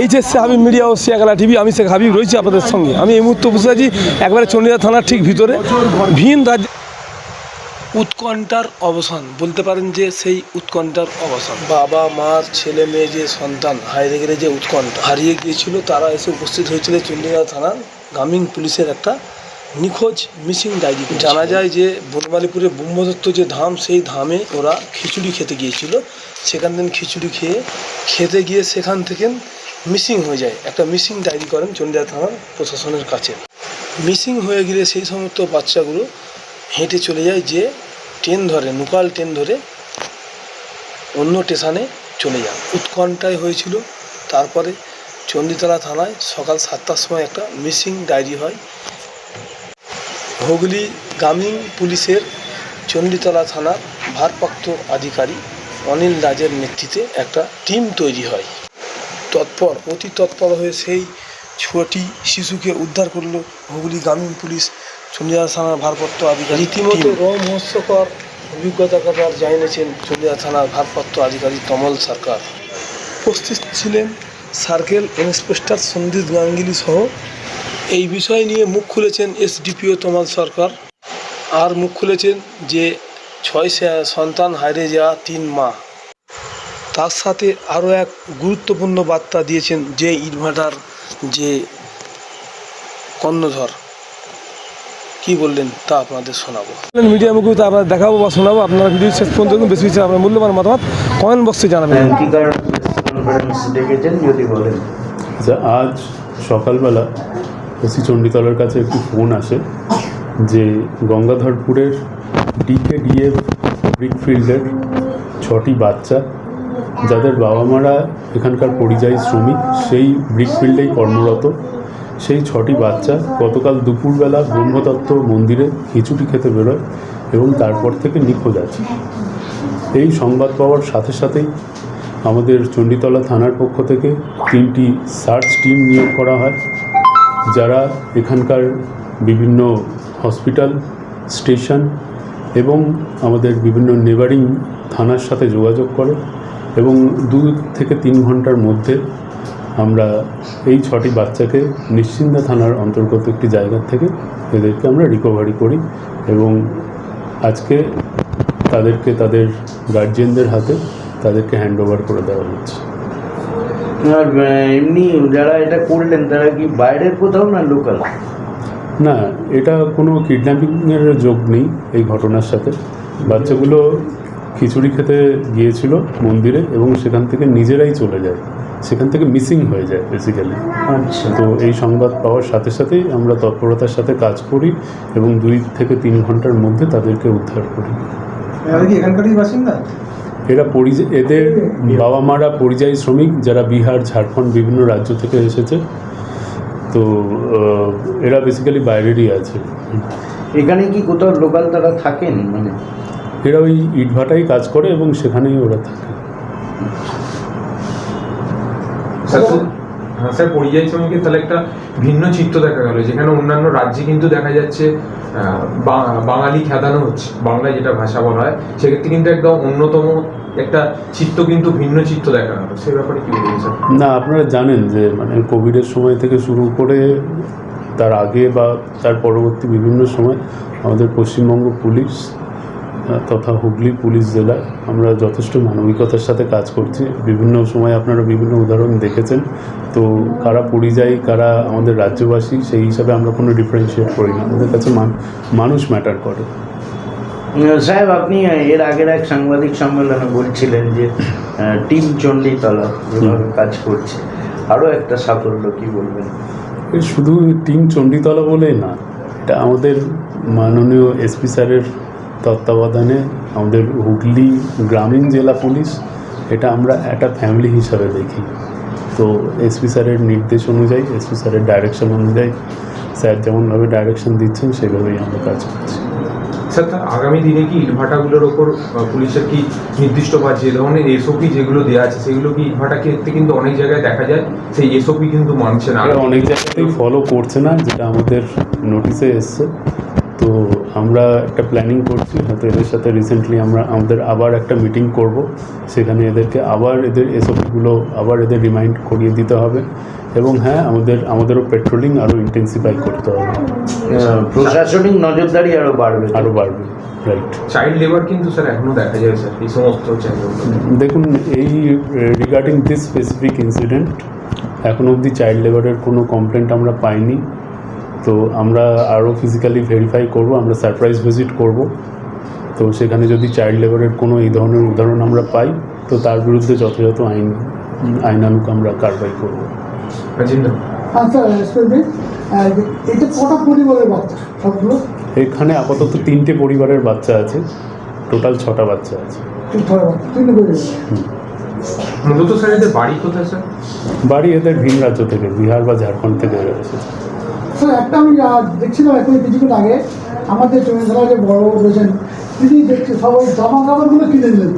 HSC Habib media ও Shiakhala TV আমি শেখ হাবিব রয়েছি আপনাদের সঙ্গে। আমি এই মুহূর্তে বসে আছি একবারে চন্ডিদা থানার ঠিক ভিতরে। ভিন রাজ্য উৎকণ্ঠার অবসান বলতে পারেন যে সেই উৎকণ্ঠার অবসান। বাবা মার ছেলে মেয়ে যে সন্তান হারিয়ে গেলে যে উৎকণ্ঠা হারিয়ে গিয়েছিল তারা এসে উপস্থিত হয়েছিল চন্ডিদা থানার গ্রামীণ পুলিশের একটা নিখোঁজ মিসিং ডায়েরি জানা যায় যে বনমালীপুরে ব্রহ্মদত্ত যে ধাম, সেই ধামে ওরা খিচুড়ি খেতে গিয়েছিল। সেখান থেকে খিচুড়ি খেয়ে খেতে গিয়ে সেখান থেকে মিসিং হয়ে যায়। একটা মিসিং ডায়েরি করেন চন্ডিদা থানার প্রশাসনের কাছে। মিসিং হয়ে গেলে সেই সমস্ত বাচ্চাগুলো হেঁটে চলে যায় যে ট্রেন ধরে লোকাল ট্রেন ধরে অন্য স্টেশনে চলে যায়। উৎকণ্ঠায় হয়েছিল। তারপরে চণ্ডীতলা থানায় সকাল সাতটার সময় একটা মিসিং ডায়েরি হয়। হুগলি গ্রামীণ পুলিশের চণ্ডীতলা থানার ভারপ্রাপ্ত আধিকারিক অনিল রাজের নেতৃত্বে একটা টিম তৈরি হয়। তৎপর, অতি তৎপর হয়ে সেই ছোটি শিশুকে উদ্ধার করল হুগলি গ্রামীণ পুলিশ চন্ডিদা থানার ভারপ্রাপ্ত আধিকারিক রীতিমতো রোমহস্যকর অভিজ্ঞতার কথা জানিয়েছেন চন্ডিদা থানার ভারপ্রাপ্ত আধিকারিক তমল সরকার। উপস্থিত ছিলেন সার্কেল ইন্সপেক্টর সন্দীপ গাঙ্গুলি সহ এই বিষয় নিয়ে মুখ খুলেছেন এসডিপিও তমাল সরকার আর মুখ খুলেছেন যে ছয় সন্তান হারিয়ে যাওয়া তিন মা। তার সাথে আরও এক গুরুত্বপূর্ণ বার্তা দিয়েছেন যে ইনভার্টার যে কর্ণধর। কি বললেন তা আপনাদের শোনাবো। মিডিয়া মুখে তা আপনাদের দেখাবো বা শোনাবো আপনারা ভিডিও শেষ পর্যন্ত দেখুন বেশি বেশি আপনার মূল্যবান মতামত কমেন্ট বক্সে জানাবেন। কি কারণ? কনফারেন্স ডেকেছেন যদি বলেন। আচ্ছা আজ সকালবেলা ওসি চণ্ডীতলার কাছে একটি ফোন আসে যে গঙ্গাধরপুরের ডিকেডিএফ ব্রিকফিল্ডের ছটি বাচ্চা, যাদের বাবা মারা এখানকার পরিযায়ী শ্রমিক, সেই ব্রিকফিল্ডেই কর্মরত। সেই ছটি বাচ্চা গতকাল দুপুরবেলা ব্রহ্মদত্ত মন্দিরে খিচুড়ি খেতে বেরোয় এবং তারপর থেকে নিখোঁজ আছে। এই সংবাদ পাওয়ার সাথে সাথেই আমাদের চণ্ডীতলা থানার পক্ষ থেকে তিনটি সার্চ টিম নিয়োগ করা হয়। যারা এখানকার বিভিন্ন হসপিটাল, স্টেশন এবং আমাদের বিভিন্ন নেবারিং থানার সাথে যোগাযোগ করে এবং দু থেকে তিন ঘণ্টার মধ্যে আমরা এই ছটি বাচ্চাকে নিশ্চিন্দা থানার অন্তর্গত একটি জায়গা থেকে এদেরকে আমরা রিকভারি করি এবং আজকে তাদেরকে তাদের গার্জিয়ানদের হাতে তাদেরকে হ্যান্ড ওভার করে দেওয়া হচ্ছে। আর এমনি যারা এটা করলেন তারা কি বাইরের কোথাও না লোকাল না এটা কোনো কিডন্যাপিংয়ের যোগ নেই এই ঘটনার সাথে। বাচ্চাগুলো খিচুড়ি খেতে গিয়েছিল মন্দিরে এবং সেখান থেকে নিজেরাই চলে যায়। সেখান থেকে মিসিং হয়ে যায় বেসিক্যালি আচ্ছা। তো এই সংবাদ পাওয়ার সাথে সাথেই আমরা তৎপরতার সাথে কাজ করি এবং দুই থেকে তিন ঘণ্টার মধ্যে তাদেরকে উদ্ধার করি। এখানকারই বাসিন্দা? এরা পরিযায়ী এদের বাবা মারা পরিযায়ী শ্রমিক যারা বিহার ঝাড়খণ্ড বিভিন্ন রাজ্য থেকে এসেছে। তো এরা বেসিক্যালি বাইরেরই আছে। এখানে কি কোথাও লোকাল তারা থাকেন মানে? এরা ওই ইটভাটাই কাজ করে এবং সেখানেই ওরা থাকে। স্যার পরিযায়ী শ্রমিকের তাহলে একটা ভিন্ন চিত্র দেখা গেল, যেখানে অন্যান্য রাজ্যে কিন্তু দেখা যাচ্ছে বাঙালি খেদানো হচ্ছে, বাংলায় যেটা ভাষা বলা হয়, সেক্ষেত্রে কিন্তু একদম অন্যতম একটা চিত্র কিন্তু ভিন্ন চিত্র দেখা গেল। সে ব্যাপারে কি বলবেন না, আপনারা জানেন যে মানে কোভিডের সময় থেকে শুরু করে তার আগে বা তার পরবর্তী বিভিন্ন সময় আমাদের পশ্চিমবঙ্গ পুলিশ তথা হুগলি পুলিশ জেলায় আমরা যথেষ্ট মানবিকতার সাথে কাজ করছি। বিভিন্ন সময় আপনারা বিভিন্ন উদাহরণ দেখেছেন। তো কারা পরিযায়ী কারা আমাদের রাজ্যবাসী সেই হিসাবে আমরা কোনো ডিফারেন্সিয়েট করি না। আমাদের কাছে মান- মানুষ ম্যাটার করে। সাহেব আপনি এর আগের এক সাংবাদিক সম্মেলনে বলছিলেন যে টিম চণ্ডীতলা যেভাবে কাজ করছে আরও একটা সাফল্য কি বলবেন? শুধু টিম চণ্ডীতলা বলে না এটা আমাদের মাননীয় এসপি স্যারের তত্ত্বাবধানে আমাদের হুগলি গ্রামীণ জেলা পুলিশ এটা আমরা একটা ফ্যামিলি হিসাবে দেখি। তো এসপি স্যারের নির্দেশ অনুযায়ী এসপি স্যারের ডাইরেকশন অনুযায়ী স্যার যেমনভাবে ডাইরেকশন দিচ্ছেন সেভাবেই আমরা কাজ করছি। স্যার আগামী দিনে কি ইটভাটাগুলোর ওপর পুলিশের কি নির্দিষ্ট বা যে ধরনের এসওপি যেগুলো দেওয়া আছে সেগুলো কি ইটভাটা ক্ষেত্রে কিন্তু অনেক জায়গায় দেখা যায়? সেই এসওপি কিন্তু মানছে না। অনেক জায়গাতেই ফলো করছে না যেটা আমাদের নোটিশে এসছে। তো আমরা একটা প্ল্যানিং করছি হয়তো এদের সাথে রিসেন্টলি আমরা আমাদের আবার একটা মিটিং করব। সেখানে এদেরকে আবার এদের এসওপিগুলো আবার এদের রিমাইন্ড করিয়ে দিতে হবে। এবং হ্যাঁ আমাদের আমাদেরও পেট্রোলিং আরও ইন্টেন্সিফাই করতে হবে। প্রশাসনিক নজরদারি আরও বাড়বে আরও বাড়বে রাইট চাইল্ড লেবার কিন্তু স্যার এখনও দেখা যায় স্যার এই সমস্ত দেখুন এই রিগার্ডিং দিস স্পেসিফিক ইনসিডেন্ট এখন অবধি চাইল্ড লেবারের কোনো কমপ্লেন্ট আমরা পাইনি। তো আমরা আরও ফিজিক্যালি ভেরিফাই করব আমরা সারপ্রাইজ ভিজিট করব। তো সেখানে যদি চাইল্ড লেবারের কোনো এই ধরনের উদাহরণ আমরা পাই তো তার বিরুদ্ধে যথাযথ আইন আইনানুক আমরা কারবাই করব। আচ্ছা এখানে আপাতত তিনটে পরিবারের বাচ্চা আছে টোটাল ছটা বাচ্চা আছে। মূলত স্যার এদের বাড়ি কোথায় স্যার? বাড়ি এদের ভিন রাজ্য থেকে বিহার বা ঝাড়খণ্ড থেকে এরা এসেছে স্যার একটা আমি দেখছিলাম এখন কিছুক্ষণ আগে আমাদের চন্দ্রধারা যে বড় রয়েছেন তিনি দেখছি সবাই জামা কাপড়গুলো কিনে দিলেন।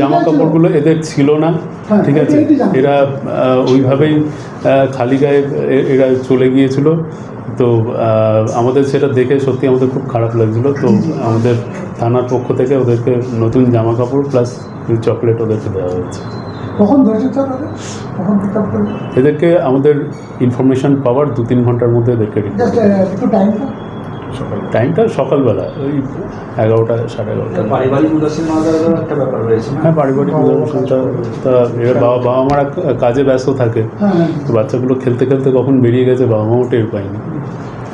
জামা কাপড়গুলো এদের ছিল না হ্যাঁ, ঠিক আছে? এরা ওইভাবেই খালি গায়ে এরা চলে গিয়েছিল। তো আমাদের সেটা দেখে সত্যি আমাদের খুব খারাপ লাগছিল। তো আমাদের থানার পক্ষ থেকে ওদেরকে নতুন জামা কাপড় প্লাস চকলেট ওদেরকে দেওয়া হয়েছে। কখন ধরেছেন স্যার কখন পিক আপ করলেন এদেরকে আমাদের ইনফরমেশন পাওয়ার দু তিন ঘণ্টার মধ্যে এদেরকে টাইমটা টাইমটা সকালবেলা। ওই এগারোটা সাড়ে এগারোটা। পারিবারিক একটা ব্যাপার রয়েছে হ্যাঁ পারিবারিক উদাহরণটা তা এরা বাবা বাবা মারা কাজে ব্যস্ত থাকে। হ্যাঁ হ্যাঁ। তো বাচ্চাগুলো খেলতে খেলতে কখন বেরিয়ে গেছে বাবা মাও টের পায়নি।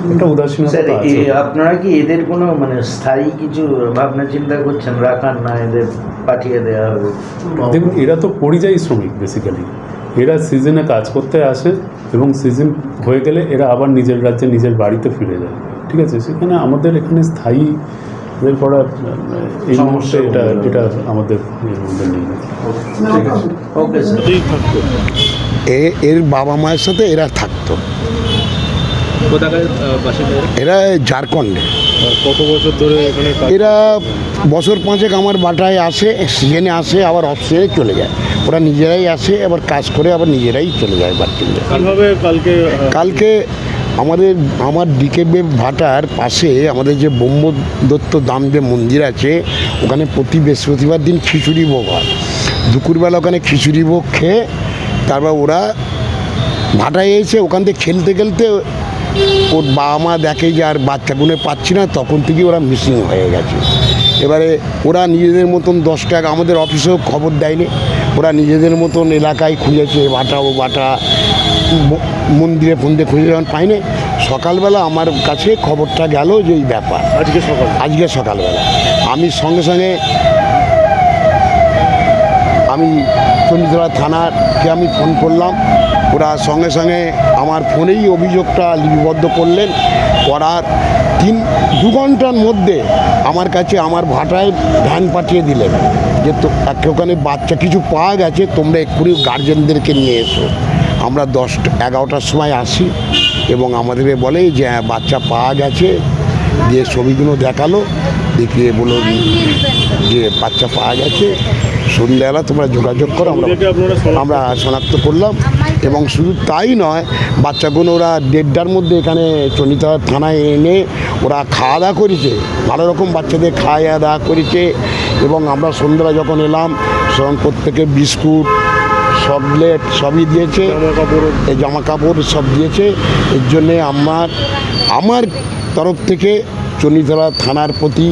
একটা উদাসীনতা স্যার এ- আপনারা কি এদের কোনো মানে স্থায়ী কিছু ভাবনা চিন্তা করছেন? রাখার না এদের পাঠিয়ে দেওয়া হবে? দেখুন এরা তো পরিযায়ী শ্রমিক বেসিক্যালি এরা সিজনে কাজ করতে আসে এবং সিজন হয়ে গেলে এরা আবার নিজের রাজ্যে নিজের বাড়িতে ফিরে যায়। ঠিক আছে? সেখানে আমাদের এখানে স্থায়ী এদের করা এই মুহূর্তে এটা এটা আমাদের এর বাবা মায়ের সাথে এরা থাকতো। এরা? ঝাড়খণ্ডে। কত বছর ধরে এখানে এরা বছর পাঁচেক আমার বাটায় আসে সিজনে আসে আবার অফ সিজনে চলে যায়। ওরা নিজেরাই আসে আবার কাজ করে আবার নিজেরাই চলে যায় বাড়িতে কালকে কালকে আমাদের আমার ডিকেবে ভাটার পাশে আমাদের যে ব্রহ্ম দত্ত দাম যে মন্দির আছে ওখানে প্রতি বৃহস্পতিবার দিন খিচুড়ি ভোগ হয়। দুপুরবেলা ওখানে খিচুড়ি ভোগ খেয়ে তারপর ওরা ভাটায় এসে ওখান থেকে খেলতে খেলতে ওর বাবা মা দেখে যে আর বাচ্চা বাচ্চাগুলো পাচ্ছি না তখন থেকে ওরা মিসিং হয়ে গেছে। এবারে ওরা নিজেদের মতন দশ টাকা আমাদের অফিসেও খবর দেয়নি। ওরা নিজেদের মতন এলাকায় খুঁজেছে বাটা ও বাটা মন্দিরে ফন্দিরে খুঁজে যখন পাইনি। সকালবেলা আমার কাছে খবরটা গেল যে এই ব্যাপার। আজকে সকাল। আজকে সকালবেলা। আমি সঙ্গে সঙ্গে আমি চন্দ্রতলা থানাকে আমি ফোন করলাম। ওরা সঙ্গে সঙ্গে আমার ফোনেই অভিযোগটা লিপিবদ্ধ করলেন। করার তিন দু ঘণ্টার মধ্যে আমার কাছে আমার ভাটায় ভ্যান পাঠিয়ে দিলেন যে তো ওখানে বাচ্চা কিছু পাওয়া গেছে তোমরা এক্ষুনি গার্জেনদেরকে নিয়ে এসো। আমরা দশটা এগারোটার সময় আসি এবং আমাদেরকে বলে যে হ্যাঁ, বাচ্চা পাওয়া গেছে। দিয়ে ছবিগুলো দেখাল দেখিয়ে বলল যে বাচ্চা পাওয়া গেছে সন্ধ্যাবেলা তোমরা যোগাযোগ করো আমরা আমরা শনাক্ত করলাম। এবং শুধু তাই নয় বাচ্চাগুলো ওরা দেড়টার মধ্যে এখানে চনিতা থানায় এনে ওরা খাওয়া দাওয়া করেছে ভালো রকম বাচ্চাদের খাওয়া দাওয়া করেছে। এবং আমরা সন্ধ্যাবেলা যখন এলাম তখন প্রত্যেকে বিস্কুট চকলেট সবই দিয়েছে এই জামা কাপড় সব দিয়েছে। এর জন্যে আমার আমার তরফ থেকে চন্ডিতলা থানার প্রতি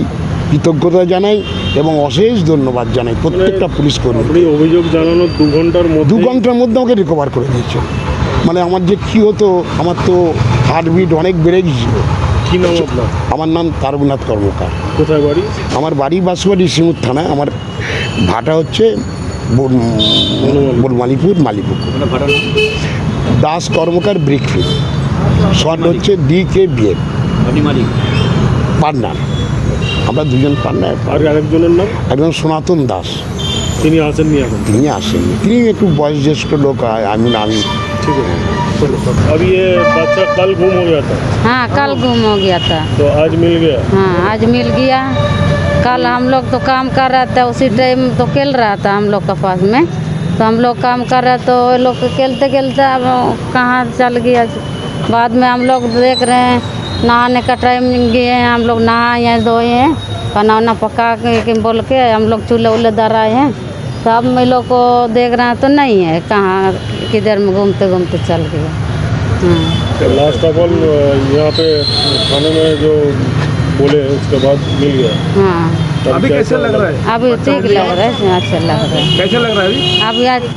কৃতজ্ঞতা জানাই। এবং অশেষ ধন্যবাদ জানাই প্রত্যেকটা পুলিশ কর্মী অভিযোগ জানানোর দু ঘণ্টার মধ্যে দু ঘণ্টার মধ্যে আমাকে রিকভার করে দিয়েছে। মানে আমার যে কী হতো আমার তো হার্টবিট অনেক বেড়ে গিয়েছিল। কি নাম আপনার? আমার নাম তারকনাথ কর্মকার। কোথায় বাড়ি? আমার বাড়ি বাসবাড়ি সিমুর থানায়। আমার ভাটা হচ্ছে মালিপুর। মালিপুকুর দাস কর্মকার ব্রিকফিল্ড। শর্ট হচ্ছে ডি কে বিএফ পার্টনার আমরা দুজন পার্টনার আর আরেকজনের নাম একজন সনাতন দাস তিনি আসেননি এখন তিনি আসেননি তিনি একটু বয়োজ্যেষ্ঠ লোক আ- আমি না আমি ठीक है अब ये बच्चा कल गुम हो गया था हाँ कल गुम हो गया था तो आज मिल गया हाँ आज मिल गया कल हम लोग तो काम कर रहे थे उसी टाइम तो खेल रहा था हम लोग के पास में तो हम लोग काम कर रहे तो ये लोग खेलते खेलते अब कहाँ चल गया बाद में हम लोग देख रहे हैं नहाने का टाइम गए हैं हम लोग नहाए हैं धोए हैं खाना वाना पका के बोल के हम लोग चूल्हे उल्हे दराए हैं। तो अब हम लोग को देख रहे हैं तो नहीं है कहाँ किधर में घूमते घूमते चल गए हाँ। लास्ट ऑफ़ ऑल यहाँ पे खाने में जो बोले उसके बाद मिल गया। हाँ। अभी कैसे लग रहा है? अभी ठीक लग रहा है अच्छा लग रहा है। कैसे लग रहा है अभी? अभी